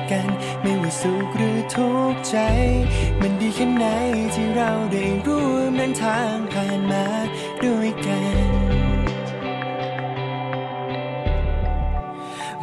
และกัน ไม่ว่าสุขหรือทุกข์ใจ มันดีแค่ไหนที่เราได้ร่วมเดินทางผ่านมาด้วยกัน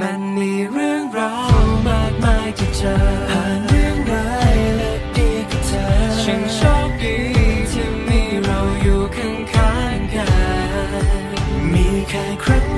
มันมีเรื่องราวมากมายที่เจอผ่านเรื่องร้ายและดีกับเธอฉันโชคดีที่มีเราอยู่ข้างๆกัน มีแค่ครั้ง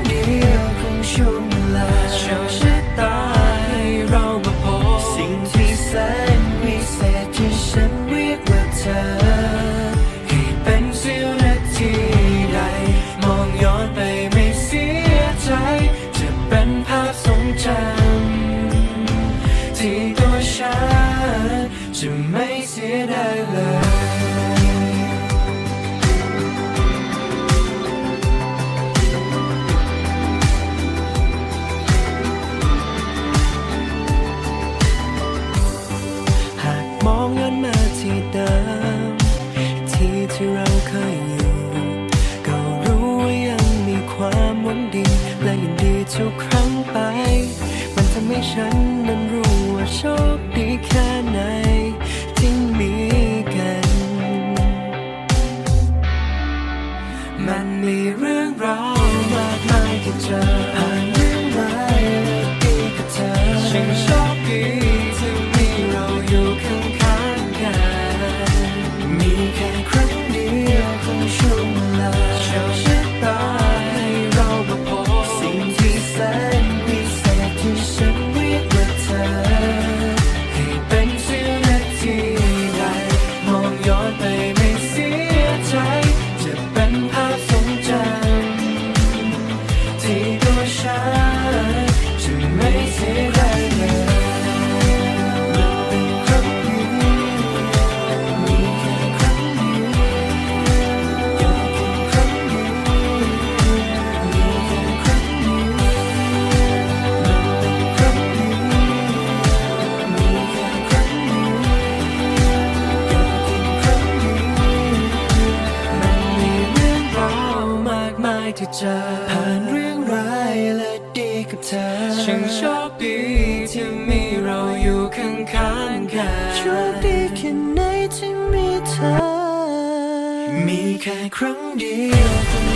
แค่ครั้งเดียว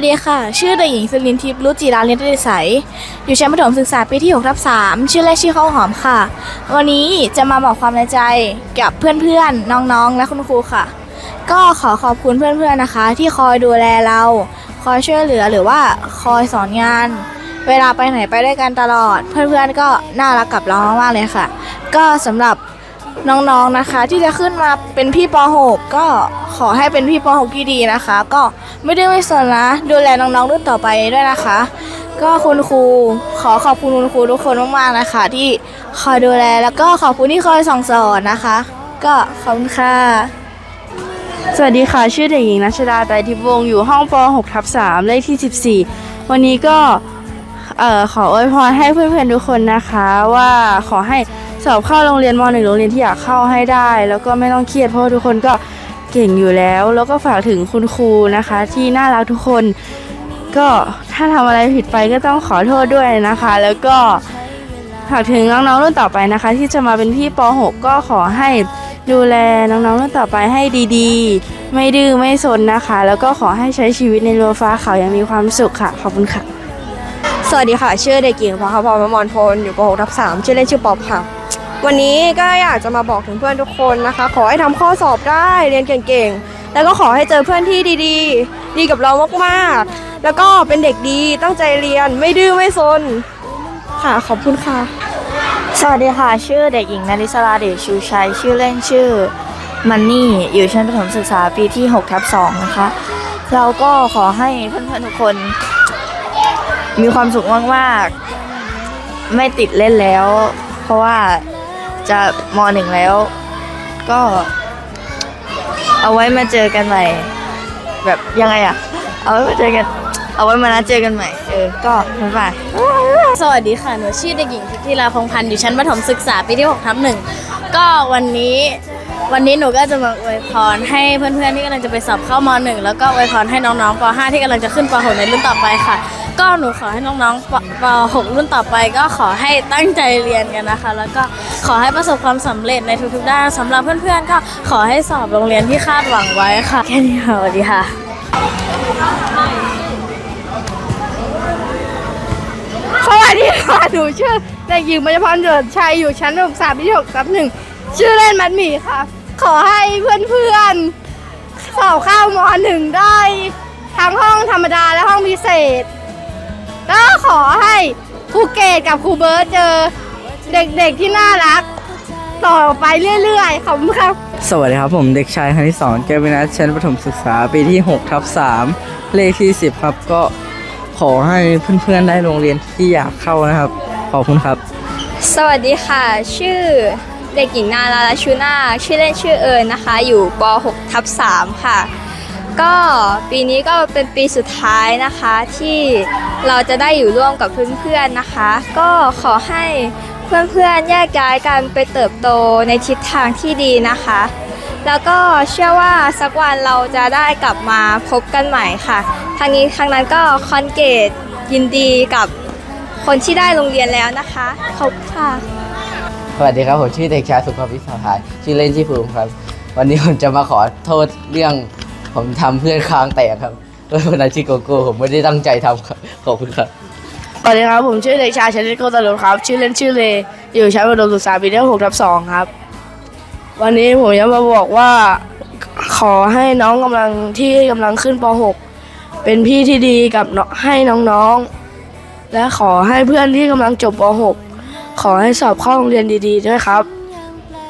วัสดีค่ะ ชื่อเด็กหญิงสลินทิพย์รุจิราเลียนเดชใสยอยู่ชั้นประถมศึกษาปีที่6ทับ3ชื่อเล่นชื่อข้าวหอมค่ะ วันนี้จะมาบอกความในใจกับเพื่อนๆ น้องๆ และคุณครูค่ะ ก็ขอขอบคุณเพื่อนๆ นะคะ ที่คอยดูแลเรา คอยช่วยเหลือหรือว่าคอยสอนงาน เวลาไปไหนไปด้วยกันตลอด เพื่อนๆ ก็น่ารักกับเรามากๆ เลยค่ะ ก็สำหรับน้องๆนะคะ ที่จะขึ้นมาเป็นพี่ป .6 ก็ขอให้เป็นพี่ป .6 ที่ดีนะคะ ก็ ไม่ได้ไม่สนนะ ดูแลน้องๆรุ่นต่อไปด้วยนะคะ ก็คุณครูขอขอบคุณคุณครูทุกคนมากๆนะคะ ที่คอยดูแลแล้วก็ขอบคุณที่คอยส่องสอนนะคะ ก็ขอบคุณค่ะ สวัสดีค่ะ ชื่อเด็กหญิงนัชดาไตรทิพวงศ์อยู่ห้องป .6 ทับ3เลขที่ 14 วันนี้ก็เอ่อขออวยพรให้เพื่อนๆทุกคนนะคะ ว่าขอให้สอบเข้าโรงเรียนมหนึ่งโรงเรียนที่อยากเข้าให้ได้ แล้วก็ไม่ต้องเครียดเพราะทุกคนก็ เก่งอยู่แล้ว แล้วก็ฝากถึงคุณครูนะคะ ที่น่ารักทุกคน ก็ถ้าทำอะไรผิดไปก็ต้องขอโทษด้วยนะคะ แล้วก็ฝากถึงน้องๆรุ่นต่อไปนะคะ ที่จะมาเป็นพี่ป .6 ก็ขอให้ดูแลน้องๆรุ่นต่อไปให้ดีๆ ไม่ดื้อไม่สนนะคะ แล้วก็ขอให้ใช้ชีวิตในรั้วฟ้าขาอย่างมีความสุขค่ะ ขอบคุณค่ะ สวัสดีค่ะ ชื่อเด็กหญิงพระคพรมรพลอยู่ป .6 ทับ3ชื่อเล่นชื่อป๊อปค่ะ วันนี้ก็อยากจะมาบอกถึงเพื่อนทุกคนนะคะ ขอให้ทำข้อสอบได้เรียนเก่งๆ แล้วก็ขอให้เจอเพื่อนที่ดี ๆ ดีกับเรามากๆ แล้วก็เป็นเด็กดีตั้งใจเรียนไม่ดื้อไม่ซนค่ะขอบคุณค่ะ สวัสดีค่ะ ชื่อเด็กหญิงนาริศราเดชชูชัยชื่อเล่นชื่อมันนี่อยู่ชั้นประถมศึกษาปีที่6ทับ2นะคะ เราก็ขอให้เพื่อนๆทุกคน มีความสุขมากๆ ไม่ติดเล่นแล้ว เพราะว่า จะมหนึ่งแล้ว ก็เอาไว้มาเจอกันใหม่ แบบยังไงอะเอาไว้มาเจอกัน เอาไว้มานัดเจอกันใหม่ เออ ก็บ๊ายบาย สวัสดีค่ะ หนูชื่อเด็กหญิงพิธีลาพงพันธ์อยู่ชั้นประถมศึกษาปีที่6ทับหนึ่ง ก็วันนี้วันนี้หนูก็จะมาอวยพรให้เพื่อนๆที่กำลังจะไปสอบเข้ามหนึ่งแล้วก็อวยพรให้น้องๆป .5 ที่กำลังจะขึ้นป .6 ในรุ่นต่อไปค่ะ ก็หนูขอให้น้องๆปป .6 รุ่นต่อไปก็ขอให้ตั้งใจเรียนกันนะคะ แล้วก็ขอให้ประสบความสำเร็จในทุกๆด้านสำหรับเพื่อนๆ ก็ขอให้สอบโรงเรียนที่คาดหวังไว้ค่ะ แค่นี้ค่ะสวัสดีค่ะสวัสดีค่ะหนูชื่อเด็กหญิงมัยพรเดิดชัยอยู่ชั้นประถมศึกษาปีที่6ทับหนึ่งชื่อเล่นมัดหมี่ค่ะ ขอให้เพื่อนๆสอบเข้ามหนึ่งได้ ทั้งห้องธรรมดาและห้องพิเศษ ก็ขอให้ครูเกดกับครูเบิร์ตเจอ เด็กๆที่น่ารัก ต่อไปเรื่อยๆขอบคุณครับ สวัสดีครับผมเด็กชายคณิตสอนแก้ววินัทชั้นประถมศึกษาปีที่6ทับ3เลขที่ 10 ครับก็ขอให้เพื่อนๆได้โรงเรียนที่อยากเข้านะครับ ขอบคุณครับ สวัสดีค่ะ ชื่อเด็กหญิงนาราลาชูนาชื่อเล่นชื่อเอิญนะคะ อยู่ป .6 ทับ3ค่ะ ก็ปีนี้ก็เป็นปีสุดท้ายนะคะที่เราจะได้อยู่ร่วมกับเพื่อนๆนะคะ ก็ขอให้เพื่อนๆแยกย้ายกันไปเติบโตในทิศทางที่ดีนะคะ แล้วก็เชื่อว่าสักวันเราจะได้กลับมาพบกันใหม่ค่ะทางนี้ทางนั้นก็คอนเกตยินดีกับคนที่ได้โรงเรียนแล้วนะคะขอบค่ะ สวัสดีครับผมชื่อเด็กชายสุภวิทย์สาภายชื่อเล่นชื่อภูมิครับ วันนี้ผมจะมาขอโทษเรื่อง ผมทำเพื่อนค้างแตกครับเพื่อนคนนั้นชื่อโกโก้ผมไม่ได้ตั้งใจทำครับขอบคุณครับ สวัสดีครับ ผมชื่อเด็กชายชนิดโกตลุครับ ชื่อเล่นชื่อเล อยู่ชั้นประถมศึกษาปีที่6ทับ2ครับ วันนี้ผมจะมาบอกว่า ขอให้น้องกำลังที่กำลังขึ้นป .6 เป็นพี่ที่ดีกับน้องให้น้องๆ และขอให้เพื่อนที่กำลังจบป .6 ขอให้สอบเข้าโรงเรียนดีๆด้วยครับ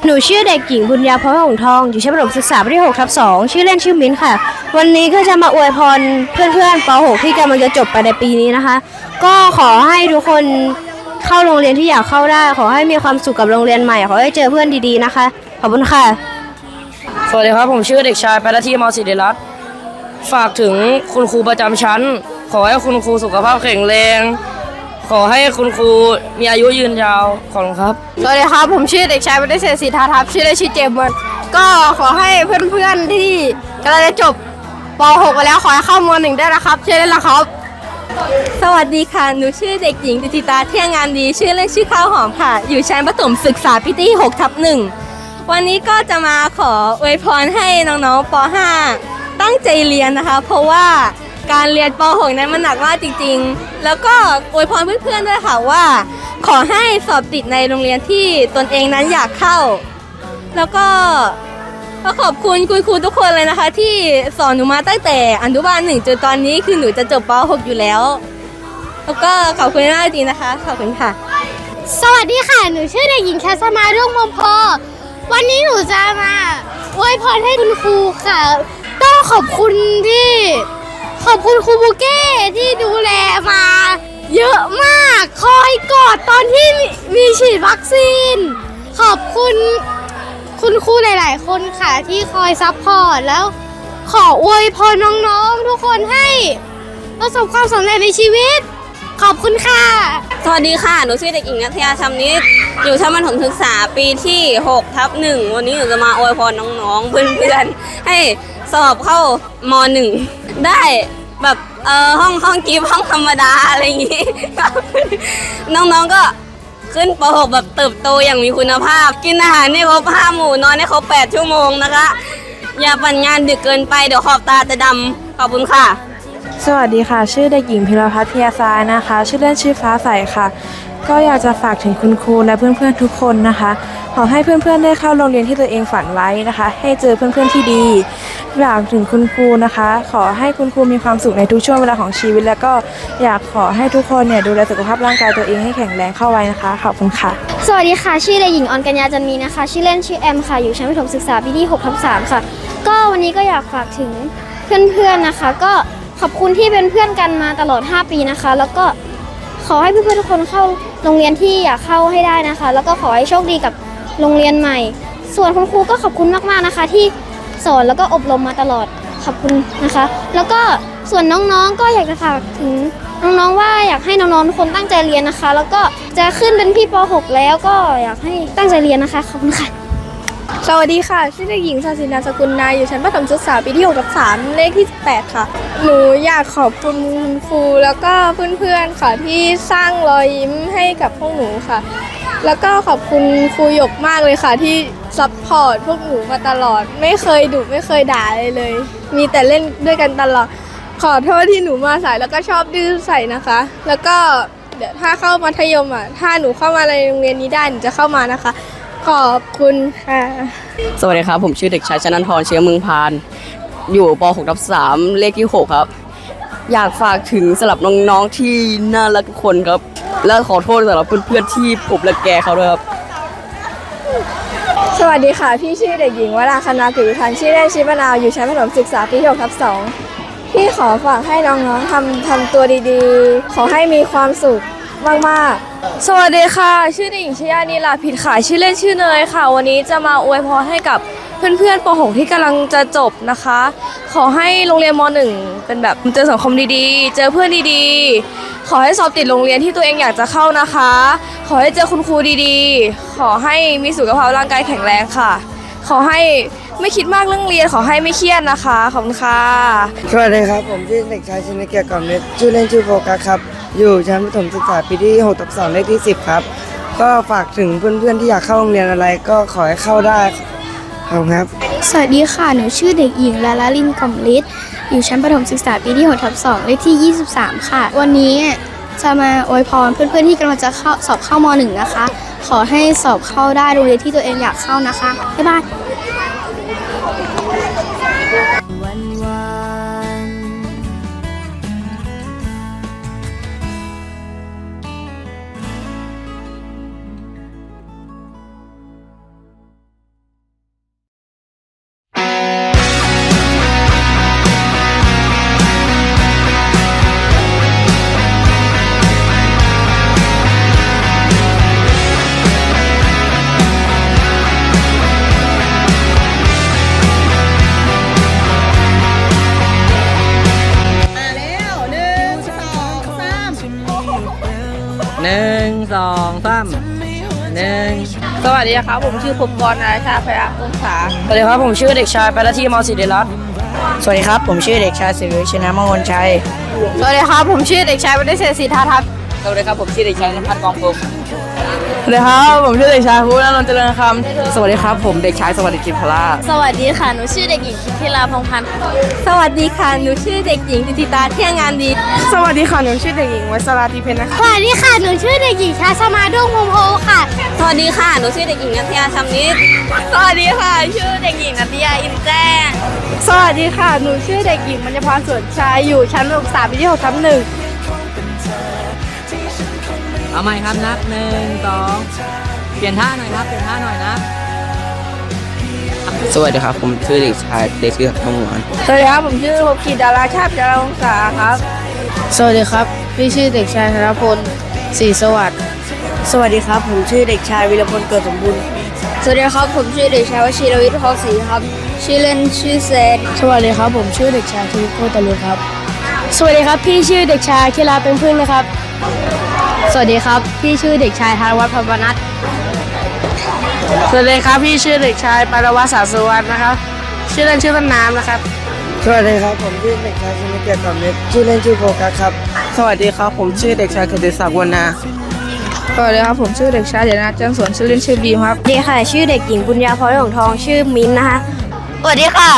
หนูชื่อเด็กหญิงบุญญาพรหงทอง อยู่ชั้นประถมศึกษาปีที่6ทับ2ชื่อเล่นชื่อมิ้นค่ะ วันนี้ก็จะมาอวยพรเพื่อนๆป .6 ที่กำลังจะจบไปในปีนี้นะคะ ก็ขอให้ทุกคนเข้าโรงเรียนที่อยากเข้าได้ ขอให้มีความสุขกับโรงเรียนใหม่ ขอให้เจอเพื่อนดีๆนะคะ ขอบคุณค่ะ สวัสดีครับ ผมชื่อเด็กชายปฏิทีมอสิริรัตน์ฝากถึงคุณครูประจำชั้น ขอให้คุณครูสุขภาพแข็งแรง ขอให้คุณครูมีอายุยืนยาวขอบคุณครับ สวัสดีครับ ผมชื่อเด็กชายปฏิเสธสีทาทัพชื่อเล่นชื่อเจมส์เบิร์ดก็ขอให้เพื่อนๆที่กำลังจะจบป .6 ไปแล้วขอให้เข้ามหนึ่งได้นะครับชื่อเล่นละครับ สวัสดีค่ะ หนูชื่อเด็กหญิงติติตาเที่ยงงานดี ชื่อเล่นชื่อข้าวหอมค่ะ อยู่ชั้นประถมศึกษาปีที่6ทับหนึ่งวันนี้ก็จะมาขออวยพรให้น้องๆป .5 ตั้งใจเรียนนะคะ เพราะว่า การเรียนป .6 นั้นมันหนักมากจริง ๆ แล้วก็อวยพรเพื่อนๆด้วยค่ะว่า ขอให้สอบติดในโรงเรียนที่ตนเองนั้นอยากเข้า แล้วก็ก็ขอบคุณคุณครูทุกคนเลยนะคะ ที่สอนหนูมาตั้งแต่อนุบาลหนึ่งจนตอนนี้คือหนูจะจบป .6 อยู่แล้ว แล้วก็ขอบคุณมากจริงนะคะ ขอบคุณค่ะ สวัสดีค่ะ หนูชื่อเด็กหญิงแคสมาเรื่องมมพอ วันนี้หนูจะมาอวยพรให้คุณครูค่ะ ต้องขอบคุณที่ ขอบคุณครูบูเก้ที่ดูแลมา เยอะมากคอยกอดตอนที่มีฉีดวัคซีน ขอบคุณคุณครูหลาย ๆ คนค่ะที่คอยซัพพอร์ตแล้วขออวยพรน้องๆทุกคนให้ประสบความสำเร็จในชีวิต ขอบคุณค่ะ สวัสดีค่ะ หนูชื่อเด็กหญิงนัทยาชำนิดอยู่ชั้นประถมศึกษาปีที่ 6 ทับหนึ่งวันนี้หนูจะมาอวยพรน้องๆ เพื่อนๆ ให้ สอบเข้ามหนึ่งได้แบบเออห้องห้องกีฟห้องธรรมดาอะไรอย่างงี้น้องๆก็ขึ้นป .6 แบบเติบโตอย่างมีคุณภาพ กินอาหารให้ครบห้าหมู่นอนให้ครบ8ชั่วโมงนะคะ อย่าปั่นงานดึกเกินไปเดี๋ยวขอบตาจะดำขอบคุณค่ะ สวัสดีค่ะ ชื่อเด็กหญิงพิรพัฒน์เพียซ้ายนะคะ ชื่อเล่นชื่อฟ้าใสค่ะ ก็อยากจะฝากถึงคุณครูและเพื่อนๆทุกคนนะคะ ขอให้เพื่อนๆได้เข้าโรงเรียนที่ตัวเองฝันไว้นะคะ ให้เจอเพื่อนๆที่ดี อยากถึงคุณครูนะคะ ขอให้คุณครูมีความสุขในทุกช่วงเวลาของชีวิต แล้วก็อยากขอให้ทุกคนเนี่ยดูแลสุขภาพร่างกายตัวเองให้แข็งแรงเข้าไว้นะคะขอบคุณค่ะ สวัสดีค่ะ ชื่อเด็กหญิงออนกัญญาจันมีนะคะ ชื่อเล่นชื่อแอมค่ะ อยู่ชั้นประถมศึกษาปีที่6ทับ3ค่ะ ก็วันนี้ก็อยากฝากถึงเพื่อนๆนะคะ ก็ขอบคุณที่เป็นเพื่อนกันมาตลอด 5 ปีนะคะ แล้วก็ขอให้เพื่อนๆทุกคนเข้าโรงเรียนที่อยากเข้าให้ได้นะคะ แล้วก็ขอให้โชคดีกับโรงเรียนใหม่ ส่วนคุณครูก็ขอบคุณมากๆนะคะที่ สอนแล้วก็อบรมมาตลอดขอบคุณนะคะ แล้วก็ส่วนน้องๆก็อยากจะฝากถึงน้องๆว่าอยากให้น้องๆทุกคนตั้งใจเรียนนะคะ แล้วก็จะขึ้นเป็นพี่ป .6 แล้วก็อยากให้ตั้งใจเรียนนะคะขอบคุณค่ะสวัสดีค่ะ ชื่อเด็กหญิงศาสินาสกุลนายอยู่ชั้นประถมศึกษาปีที่6ทับ3เลขที่ 18 ค่ะ หนูอยากขอบคุณคุณครูแล้วก็เพื่อนๆค่ะที่สร้างรอยยิ้มให้กับพวกหนูค่ะ แล้วก็ขอบคุณครูหยกมากเลยค่ะที่ ซัพพอร์ตพวกหนูมาตลอด ไม่เคยดุไม่เคยด่าเลยเลย มีแต่เล่นด้วยกันตลอด ขอโทษที่หนูมาสายแล้วก็ชอบดื้อใส่นะคะ แล้วก็เดี๋ยวถ้าเข้ามัธยมอะ ถ้าหนูเข้ามาในโรงเรียนนี้ได้หนูจะเข้ามานะคะ ขอบคุณค่ะ สวัสดีครับ ผมชื่อเด็กชายชนันทรเชื้อเมืองพาน อยู่ป .6 ทับ3เลขที่ 6 ครับ อยากฝากถึงสำหรับน้องๆที่น่ารักทุกคนครับ และขอโทษสำหรับเพื่อนๆที่ผมรังแกเขาด้วยครับ สวัสดีค่ะ พี่ชื่อเด็กหญิงวราคณากิติพันธ์ชื่อเล่นชิมะนาวอยู่ชั้นประถมศึกษาปีที่6ทับ2พี่ขอฝากให้น้องๆทำทำตัวดีๆ ขอให้มีความสุขมากๆ สวัสดีค่ะ ชื่อเด็กหญิงชยานีลาผิดค่ะชื่อเล่นชื่อเนยค่ะ วันนี้จะมาอวยพรให้กับเพื่อนๆป .6 ที่กำลังจะจบนะคะ ขอให้โรงเรียนม .1 เป็นแบบเจอสังคมดีๆ เจอเพื่อนดีๆ ขอให้สอบติดโรงเรียนที่ตัวเองอยากจะเข้านะคะ ขอให้เจอคุณครูดีๆ ขอให้มีสุขภาพร่างกายแข็งแรงค่ะ ขอให้ไม่คิดมากเรื่องเรียน ขอให้ไม่เครียดนะคะ ขอบคุณค่ะ สวัสดีครับ ผมชื่อเด็กชายชินเกียรติกล่อมเม็ดชื่อเล่นชื่อโฟกัสครับ อยู่ชั้นประถมศึกษาปีที่6ทับ2เลขที่ 10 ครับ ก็ฝากถึงเพื่อนๆที่อยากเข้าโรงเรียนอะไร ก็ขอให้เข้าได้ขอบคุณครับ สวัสดีค่ะ หนูชื่อเด็กหญิงลาลาลินกล่อมฤทธิ์อยู่ชั้นประถมศึกษาปีที่6ทับ2เลขที่ 23 ค่ะ วันนี้จะมาอวยพรเพื่อนๆที่กำลังจะเข้าสอบเข้าม .1 นะคะ ขอให้สอบเข้าได้โรงเรียนที่ตัวเองอยากเข้านะคะ บ๊ายบาย สองสามหนึ่งสวัสดีครับ ผมชื่อภพบอลนาชาพยาพงษาสวัสดีครับ ผมชื่อเด็กชายปรทีมอสิเดรัตน์สวัสดีครับ ผมชื่อเด็กชายสิริชนะมงคลชัย สวัสดีครับ ผมชื่อเด็กชายวัฒเศษศรีทาทัศน์สวัสดีครับ ผมชื่อเด็กชายนภัสกองพงศ์ สวัสดีครับ ผมชื่อเด็กชายภูนนท์เจริญคำสวัสดีครับ ผมเด็กชายสวัสดิกิจพลาสวัสดีค่ะ หนูชื่อเด็กหญิงคิธิลาพงษ์พันธ์สวัสดีค่ะ หนูชื่อเด็กหญิงติติตาเที่ยงงานดี สวัสดีค่ะ หนูชื่อเด็กหญิงวัสราธิเพนนะคะ สวัสดีค่ะ หนูชื่อเด็กหญิงชาสมาด้วงพรหมโอค่ะ สวัสดีค่ะ หนูชื่อเด็กหญิงนัทยาชำนิด สวัสดีค่ะ ชื่อเด็กหญิงนัทยาอินแจ้ง สวัสดีค่ะ หนูชื่อเด็กหญิงมัญญพรสวนชายอยู่ชั้นประถมศึกษาปีที่6ทับ1 เอาใหม่ครับนับหนึ่งสองเปลี่ยนท่าหน่อยครับ เปลี่ยนท่าหน่อยนะสวัสดีครับ ผมชื่อเด็กชายเด็กชื่อทองหวานสวัสดีครับผมชื่อภพขีดดาราชาติดาราวงศาครับ สวัสดีครับพี่ชื่อเด็กชายธนพลศรีสวัสดิ์สวัสดีครับ ผมชื่อเด็กชายวิรพลเกิดสมบูรณ์สวัสดีครับผมชื่อเด็กชายวชิรวิทย์ทองศรีครับ ชื่อเล่นชื่อเซนสวัสดีครับผมชื่อเด็กชายทวิโกตะลุครับ สวัสดีครับพี่ชื่อเด็กชายคิราเป็นพึ่งนะครับ สวัสดีครับ พี่ชื่อเด็กชายธนวัฒน์พบนัทสวัสดีครับพี่ชื่อเด็กชายปารวัตรสาสุวรรณนะครับ ชื่อเล่นชื่อต้นน้ำนะครับ สวัสดีครับผมชื่อเด็กชายชนเกียรติกล่อมเม็ดชื่อเล่นชื่อโฟกัสครับ สวัสดีครับผมชื่อเด็กชายคติศักดิ์วรรณาสวัสดีครับผมชื่อเด็กชายเดชนาจันสวนชื่อเล่นชื่อบีมครับสวัสดีค่ะ ชื่อเด็กหญิงบุญญาพรของทองชื่อมิ้นนะคะ สวัสดีค่ะ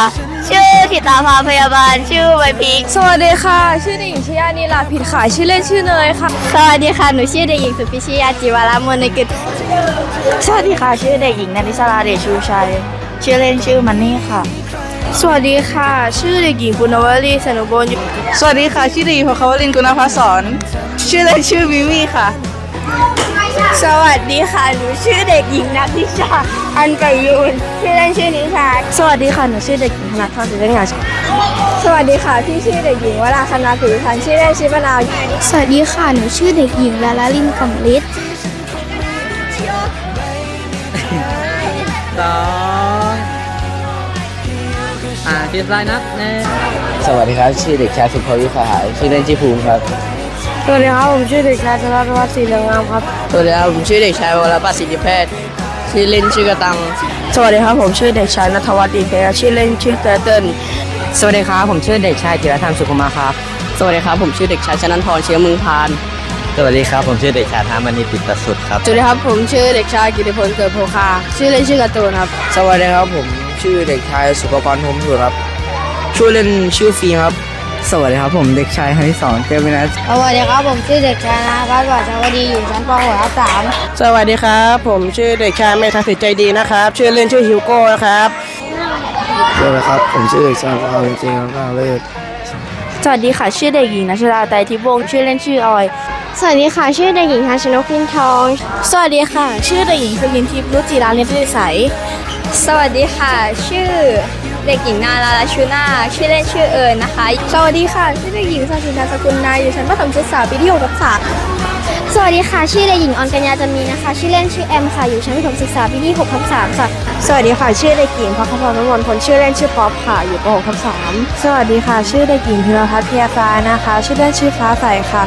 ชื่อถิตาภาพยาบาล ชื่อไวพิก สวัสดีค่ะ ชื่อเด็กหญิงชยานีลาผิดค่ะชื่อเล่นชื่อเนยค่ะ สวัสดีค่ะ หนูชื่อเด็กหญิงสุพิชยาจิวารามนกิจสวัสดีค่ะ ชื่อเด็กหญิงนันทิสราเดชชูชัย ชื่อเล่นชื่อมันนี่ค่ะ สวัสดีค่ะ ชื่อเด็กหญิงปุณวลีสนุบลสวัสดีค่ะ ชื่อเด็กหญิงพคาวลินกุณภาสอนชื่อเล่นชื่อมิมี่ค่ะ สวัสดีค่ะ หนูชื่อเด็กหญิงนัทธิชา อันประยูนชื่อเล่นชื่อนิชา สวัสดีค่ะ หนูชื่อเด็กหญิงธนาทรศิริงานสวัสดีค่ะ พี่ชื่อเด็กหญิงวราคณาผิวพันธ์ชื่อเล่นชื่อมะนาว สวัสดีค่ะ หนูชื่อเด็กหญิงลาลาลินกำลิศสองอ่าทีมไลน์นัดแน่สวัสดีครับ ชื่อเด็กชายสุภวิภาหายชื่อเล่นชื่อภูมิครับ สวัสดีครับผมชื่อเด็กชายธนวัฒน์ศรีเหลืองงามครับ สวัสดีครับผมชื่อเด็กชายวรปัสสิทธิแพทย์ชื่อเล่นชื่อกระตัง สวัสดีครับผมชื่อเด็กชายนัทวัฒน์ดีเพชรชื่อเล่นชื่อเตอร์เติ้ลสวัสดีครับผมชื่อเด็กชายจิรธรรมสุขุมาครับ สวัสดีครับผมชื่อเด็กชายชนันทรเชื้อเมืองพาน สวัสดีครับผมชื่อเด็กชายธามณีปิตสุดครับ สวัสดีครับผมชื่อเด็กชายกิติพลเกิดโพคาชื่อเล่นชื่อการ์ตูนครับ สวัสดีครับผมชื่อเด็กชายสุภกรพรหมสุครับชื่อเล่นชื่อฟีครับ สวัสดีครับผมเด็กชายคณิตสอนเกวินัสสวัสดีครับผมชื่อเด็กชายนาพัฒน์วัชวดีอยู่ชั้นป .6 ทับ3สวัสดีครับ ผมชื่อเด็กชายเมธาสิทธิ์ใจดีนะครับ ชื่อเล่นชื่อฮิวโก้นะครับสวัสดีครับผมชื่อเด็กชายพาวจริงๆครับเลิศสวัสดีค่ะ ชื่อเด็กหญิงนัชราไตรทิพย์วงศ์ชื่อเล่นชื่อออย สวัสดีค่ะ ชื่อเด็กหญิงทัชนกพินทอง สวัสดีค่ะ ชื่อเด็กหญิงสลินทิพย์รุจิราเลียนทิสัย สวัสดีค่ะ ชื่อเด็กหญิงนาราลาชูนาชื่อเล่นชื่อเอิญนะคะ สวัสดีค่ะ ชื่อเด็กหญิงสัชินาสกุลนาอยู่ชั้นประถมศึกษาปีที่6ทับ3สวัสดีค่ะ ชื่อเด็กหญิงออนกัญญาจันมีนะคะ ชื่อเล่นชื่อแอมค่ะ อยู่ชั้นประถมศึกษาปีที่6ทับ3ค่ะ สวัสดีค่ะ ชื่อเด็กหญิงพักพรนวลผลชื่อเล่นชื่อป๊อปค่ะ อยู่ป .6 ทับ3สวัสดีค่ะ ชื่อเด็กหญิงพิรพัฒน์เพียฟ้านะคะ ชื่อเล่นชื่อฟ้าใสค่ะ